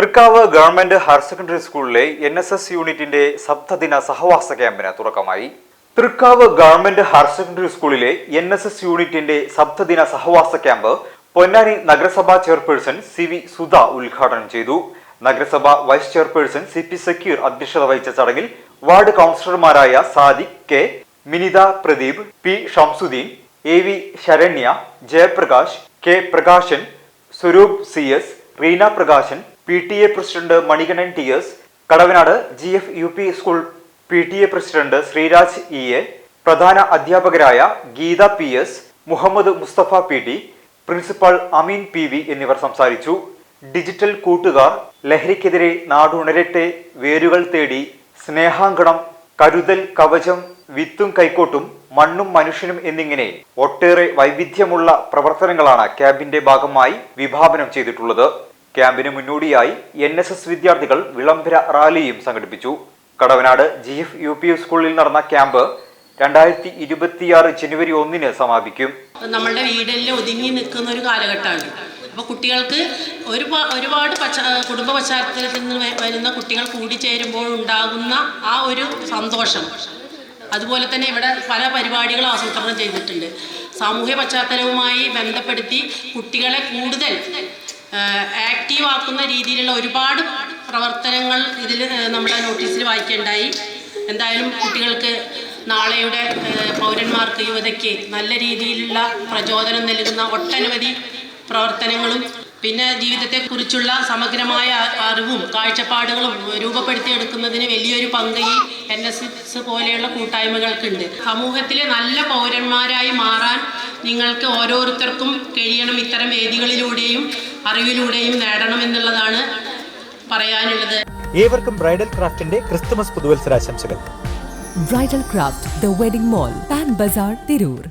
Thrikkavu government higher secondary സ്കൂളിലെ N S S യൂണിറ്റിന്റെ സപ്തദിന സഹവാസ ക്യാമ്പിന് തുടക്കമായി. തൃക്കാവ് ഗവൺമെന്റ് ഹയർ സെക്കൻഡറി സ്കൂളിലെ എൻ എസ് എസ് യൂണിറ്റിന്റെ സപ്തദിന സഹവാസ ക്യാമ്പ് പൊന്നാനി നഗരസഭാ ചെയർപേഴ്സൺ സി വി സുധ ഉദ്ഘാടനം ചെയ്തു. നഗരസഭ vice chairperson C P Sakkeer അധ്യക്ഷത വഹിച്ച ചടങ്ങിൽ വാർഡ് കൗൺസിലർമാരായ Sadiq K Minitha Pradeep P Shamsuddin A V Saranya Jayaprakash K Prakashan Swaroop C S Reena Prakashan P T A president Manikandan T S Kadavanad G F U P school P T A president Sreeraj E A പ്രധാന അധ്യാപകരായ Geetha P S Muhammed Musthafa P T principal Ameen P V എന്നിവർ സംസാരിച്ചു. Digital കൂട്ടുകാർ ലഹരിക്കെതിരെ നാടുണരട്ടെ വേരുകൾ തേടി സ്നേഹാങ്കണം കരുതൽ കവചം വിത്തും കൈക്കോട്ടും മണ്ണും മനുഷ്യനും എന്നിങ്ങനെ ഒട്ടേറെ വൈവിധ്യമുള്ള പ്രവർത്തനങ്ങളാണ് ക്യാമ്പിന്റെ ഭാഗമായി വിഭാവനം ചെയ്തിട്ടുള്ളത്. ക്യാമ്പിന് മുന്നോടിയായി എൻ എസ് എസ് വിദ്യാർത്ഥികൾ വിളംബര റാലിയും സംഘടിപ്പിച്ചു. Kadavanad G F U P സ്കൂളിൽ നടന്ന ക്യാമ്പ് രണ്ടായിരത്തി ഇരുപത്തിയാറ് ജനുവരി ഒന്നിന് സമാപിക്കും. നമ്മളുടെ വീടിൽ ഒതുങ്ങി നിൽക്കുന്ന ഒരു കാലഘട്ടമാണ്. അപ്പോൾ കുട്ടികൾക്ക് ഒരുപാ ഒരുപാട് പശ്ച കുടുംബ പശ്ചാത്തലത്തിൽ നിന്ന് വരുന്ന കുട്ടികൾ കൂടിച്ചേരുമ്പോൾ ഉണ്ടാകുന്ന ആ ഒരു സന്തോഷം. അതുപോലെ തന്നെ ഇവിടെ പല പരിപാടികളും ആസൂത്രണം ചെയ്തിട്ടുണ്ട്. സാമൂഹ്യ പശ്ചാത്തലവുമായി ബന്ധപ്പെടുത്തി കുട്ടികളെ കൂടുതൽ ആക്റ്റീവ് ആക്കുന്ന രീതിയിലുള്ള ഒരുപാട് പ്രവർത്തനങ്ങൾ ഇതിൽ നമ്മുടെ നോട്ടീസിൽ വായിക്കേണ്ടായി. എന്തായാലും കുട്ടികൾക്ക് നാളെയുടെ പൗരന്മാർക്ക് യുവതയ്ക്ക് നല്ല രീതിയിലുള്ള പ്രചോദനം നൽകുന്ന ഒട്ടനവധി പ്രവർത്തനങ്ങളും പിന്നെ ജീവിതത്തെക്കുറിച്ചുള്ള സമഗ്രമായ അറിവും കാഴ്ചപ്പാടുകളും രൂപപ്പെടുത്തിയെടുക്കുന്നതിന് വലിയൊരു പങ്ക് ഈ എൻ എസ് എസ് പോലെയുള്ള കൂട്ടായ്മകൾക്കുണ്ട്. സമൂഹത്തിലെ നല്ല പൗരന്മാരായി മാറാൻ നിങ്ങൾക്ക് ഓരോരുത്തർക്കും കഴിയണം ഇത്തരം വേദികളിലൂടെയും അറിവിലൂടെയും നേടണം എന്നുള്ളതാണ് പറയാനുള്ളത് ഏവർക്കും ബ്രൈഡൽ ക്രാഫ്റ്റിന്റെ Christmas പുതുവത്സരാശംസകൾ bridal craft the wedding mall Pan Bazar Tirur.